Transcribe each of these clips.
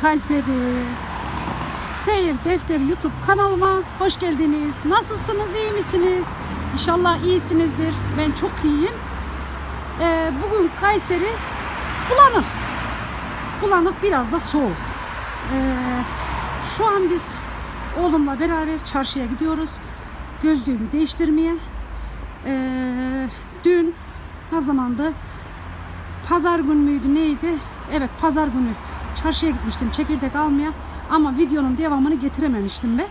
Kayseri. Seyir Defteri YouTube kanalıma hoş geldiniz. Nasılsınız, iyi misiniz? İnşallah iyisinizdir. Ben çok iyiyim. Ee, bugün Kayseri bulanık. Bulanık biraz da soğuk. Ee, şu an biz oğlumla beraber çarşıya gidiyoruz. Gözlüğümü değiştirmeye. Ee, dün ne zamandı? Pazar günü müydü neydi? Evet pazar günü çarşıya gitmiştim çekirdek almaya ama videonun devamını getirememiştim ben.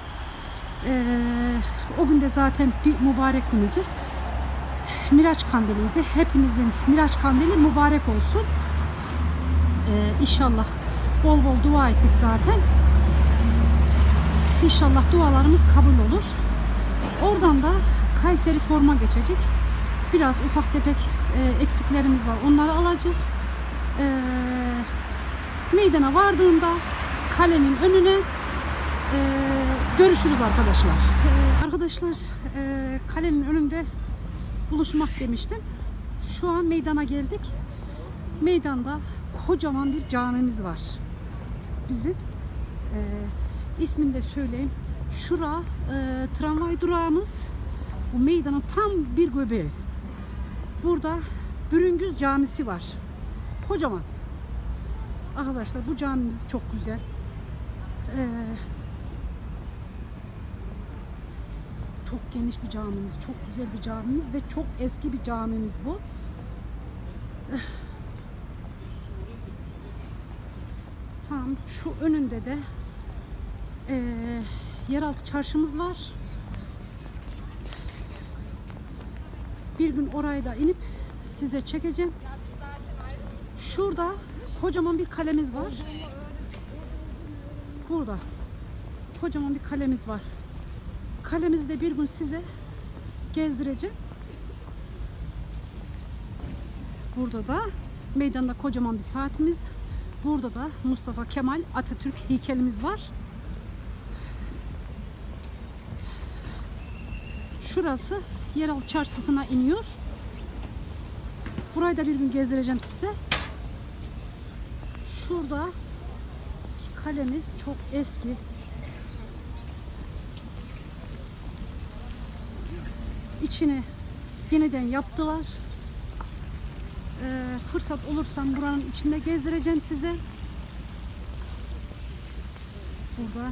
Ee, o gün de zaten bir mübarek günüdür. Miraç kandiliydi. Hepinizin Miraç kandili mübarek olsun. Ee, inşallah bol bol dua ettik zaten. İnşallah dualarımız kabul olur. Oradan da Kayseri forma geçecek. Biraz ufak tefek e, eksiklerimiz var. Onları alacak. E, meydana vardığında kalenin önüne e, görüşürüz arkadaşlar. E, arkadaşlar e, kalenin önünde buluşmak demiştim. Şu an meydana geldik. Meydanda kocaman bir camimiz var. Bizim. E, ismini de söyleyeyim. Şura e, tramvay durağımız. Bu meydanın tam bir göbeği. Burada Bürüngüz Camisi var. Kocaman. Arkadaşlar bu camimiz çok güzel. Ee, çok geniş bir camimiz, çok güzel bir camimiz ve çok eski bir camimiz bu. Tam şu önünde de ee, yeraltı çarşımız var. Bir gün orayı da inip size çekeceğim. Şurada kocaman bir kalemiz var. Burada kocaman bir kalemiz var. Kalemizi de bir gün size gezdireceğim. Burada da meydanda kocaman bir saatimiz. Burada da Mustafa Kemal Atatürk heykelimiz var. Şurası yeraltı çarşısına iniyor. Burayı da bir gün gezdireceğim size. Şurada kalemiz çok eski. İçini yeniden yaptılar. Ee, fırsat olursam buranın içinde gezdireceğim size. Burada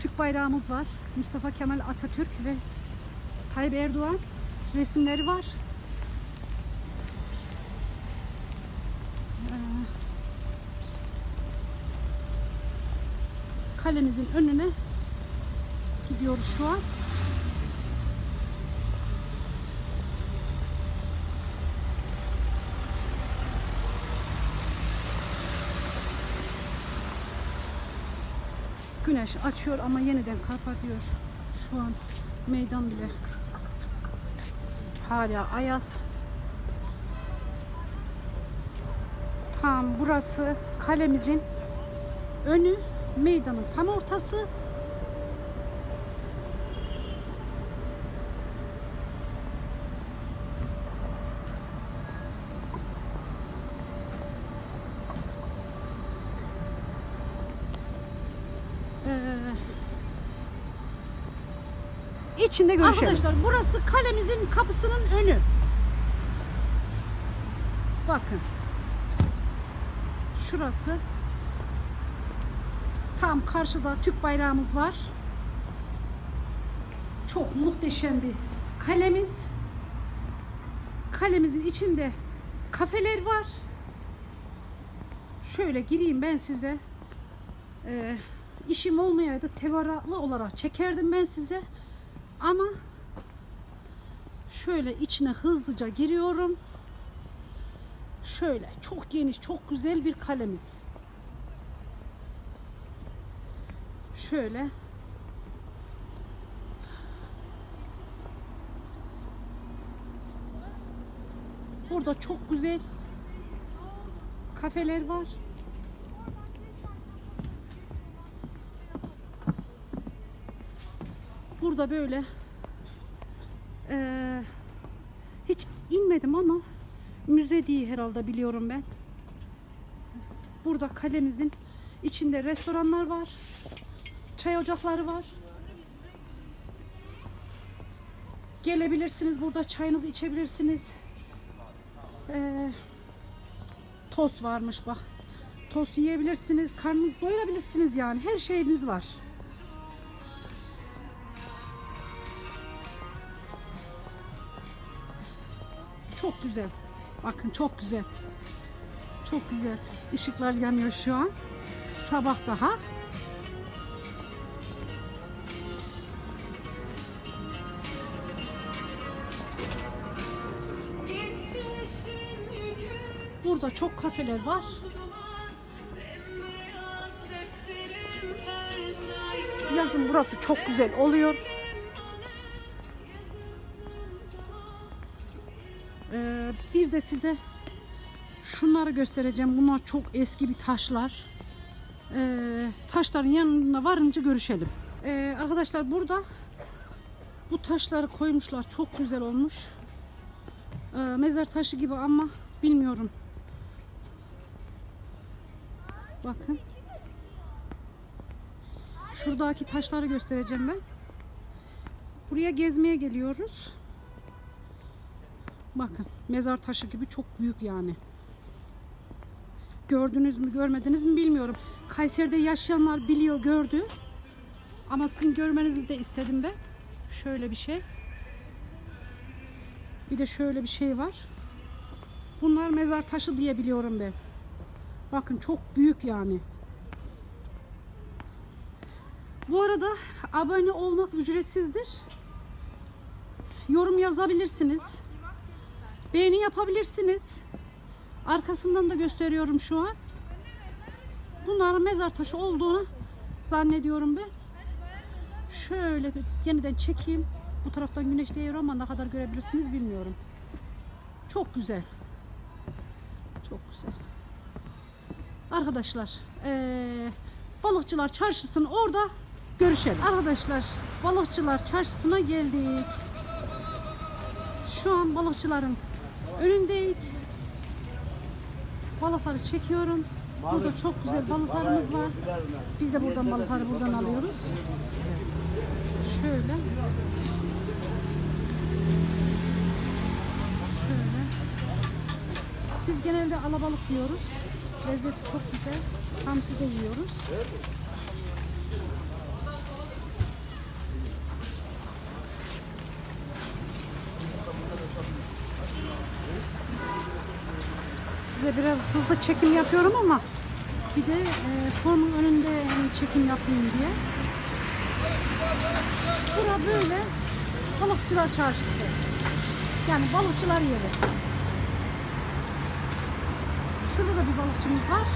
Türk bayrağımız var. Mustafa Kemal Atatürk ve Tayyip Erdoğan resimleri var. Kalemizin önüne gidiyoruz şu an. Güneş açıyor ama yeniden kapatıyor. Şu an meydan bile hala ayaz. Tam burası kalemizin önü, meydanın tam ortası. Ee, içinde görüşelim. Arkadaşlar burası kalemizin kapısının önü. Bakın. Şurası. Tam karşıda Türk bayrağımız var. Çok muhteşem bir kalemiz. Kalemizin içinde kafeler var. Şöyle gireyim ben size. Ee, işim olmayaydı tevarralı olarak çekerdim ben size. Ama şöyle içine hızlıca giriyorum. Şöyle çok geniş, çok güzel bir kalemiz. Şöyle Burada çok güzel kafeler var. Burada böyle eee, hiç inmedim ama müze diye herhalde biliyorum ben. Burada kalemizin İçinde restoranlar var. Çay ocakları var. Gelebilirsiniz burada çayınızı içebilirsiniz. Ee, tost varmış bak. Tost yiyebilirsiniz, karnınızı doyurabilirsiniz yani. Her şeyimiz var. Çok güzel. Bakın çok güzel. Çok güzel. Işıklar yanıyor şu an. Sabah daha. Burada çok kafeler var. Yazın burası çok güzel oluyor. Ee, bir de size şunları göstereceğim. Bunlar çok eski bir taşlar. Ee, taşların yanına varınca görüşelim. Ee, arkadaşlar burada bu taşları koymuşlar. Çok güzel olmuş. Ee, mezar taşı gibi ama bilmiyorum. Bakın. Şuradaki taşları göstereceğim ben. Buraya gezmeye geliyoruz. Bakın mezar taşı gibi çok büyük yani. Gördünüz mü görmediniz mi bilmiyorum. Kayseri'de yaşayanlar biliyor gördü. Ama sizin görmenizi de istedim ben. Şöyle bir şey. Bir de şöyle bir şey var. Bunlar mezar taşı diye biliyorum ben. Bakın çok büyük yani. Bu arada abone olmak ücretsizdir. Yorum yazabilirsiniz. Beğeni yapabilirsiniz. Arkasından da gösteriyorum şu an. Bunların mezar taşı olduğunu zannediyorum ben. Şöyle bir yeniden çekeyim. Bu taraftan güneş değiyor ama ne kadar görebilirsiniz bilmiyorum. Çok güzel. Çok güzel. Arkadaşlar eee, balıkçılar çarşısının orada görüşelim. Arkadaşlar balıkçılar çarşısına geldik. Şu an balıkçıların önündeyiz. Balıkları çekiyorum. Burada çok güzel balıklarımız var. Biz de buradan balıkları buradan alıyoruz. Şöyle. Şöyle. Biz genelde alabalık yiyoruz. Lezzeti çok güzel. Hamsi de yiyoruz. Size biraz hızlı çekim yapıyorum ama bir de e, formun önünde çekim yapayım diye. Bura böyle balıkçılar çarşısı. Yani balıkçılar yeri. Şurada da bir balıkçımız var.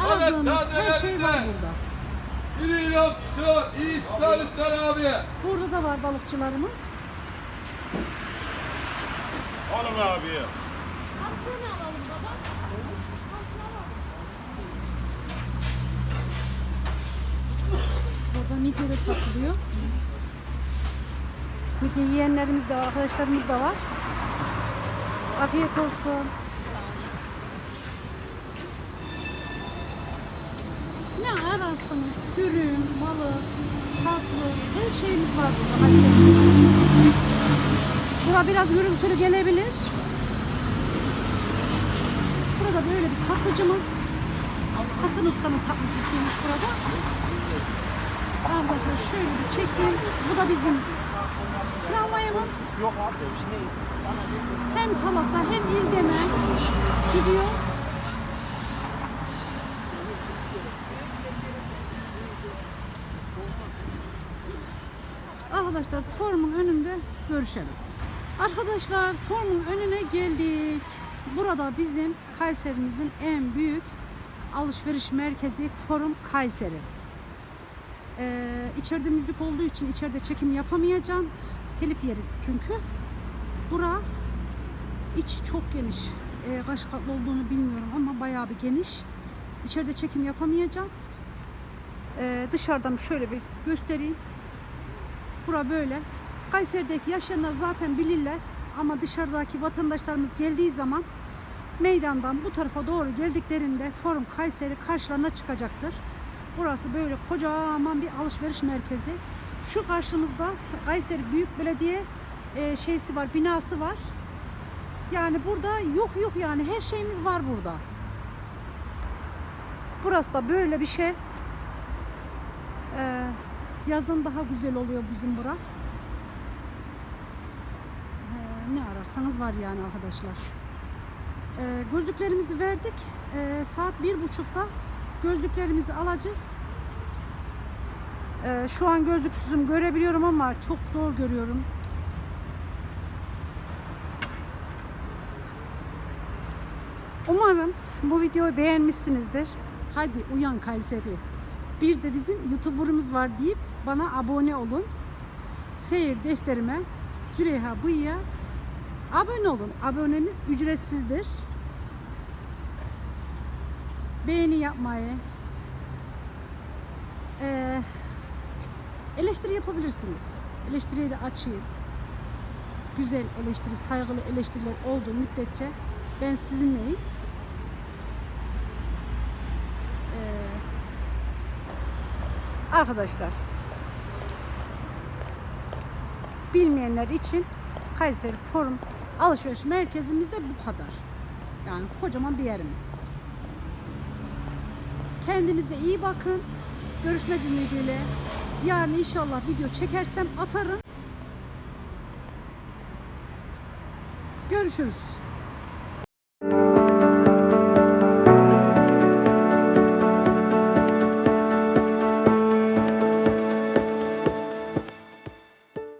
Aradığımız her şey var burada. Biri yapsın, iyi istavritler abi. Burada da var balıkçılarımız. Alın abi. Burada midye de satılıyor. Midye yiyenlerimiz de var, arkadaşlarımız da var. Afiyet olsun. Ne ararsanız ürün, balık, tatlı, her şeyimiz var burada. Bura biraz gürültülü gelebilir. Burada böyle bir tatlıcımız. Hasan Usta'nın tatlıcısıymış burada. Arkadaşlar şöyle bir çekeyim. Bu da bizim tramvayımız. Yok abi şimdi Hem Talas'a hem İldem'e gidiyor. Arkadaşlar formun önünde görüşelim. Arkadaşlar formun önüne geldik. Burada bizim Kayserimizin en büyük alışveriş merkezi Forum Kayseri. Ee, içeride müzik olduğu için içeride çekim yapamayacağım. Telif yeriz çünkü. Bura içi çok geniş. Ee, kaç katlı olduğunu bilmiyorum ama bayağı bir geniş. İçeride çekim yapamayacağım. Ee, dışarıdan şöyle bir göstereyim. Bura böyle. Kayseri'deki yaşayanlar zaten bilirler. Ama dışarıdaki vatandaşlarımız geldiği zaman meydandan bu tarafa doğru geldiklerinde Forum Kayseri karşılarına çıkacaktır. Burası böyle kocaman bir alışveriş merkezi. Şu karşımızda Kayseri Büyük Belediye e, şeysi var, binası var. Yani burada yok yok yani her şeyimiz var burada. Burası da böyle bir şey. Ee, yazın daha güzel oluyor bizim bura. Ee, ne ararsanız var yani arkadaşlar. Ee, gözlüklerimizi verdik. Ee, saat bir buçukta gözlüklerimizi alacak. Ee, şu an gözlüksüzüm görebiliyorum ama çok zor görüyorum. Umarım bu videoyu beğenmişsinizdir. Hadi uyan Kayseri. Bir de bizim YouTuber'ımız var deyip bana abone olun. Seyir defterime Süleyha Bıyık'a abone olun. Abonemiz ücretsizdir. Beğeni yapmayı, eee, eleştiri yapabilirsiniz. Eleştiriyi de açayım. Güzel eleştiri, saygılı eleştiriler olduğu müddetçe ben sizinleyim. Ee, arkadaşlar bilmeyenler için Kayseri Forum alışveriş merkezimizde bu kadar. Yani kocaman bir yerimiz. Kendinize iyi bakın. Görüşmek ümidiyle. Yarın inşallah video çekersem atarım. Görüşürüz.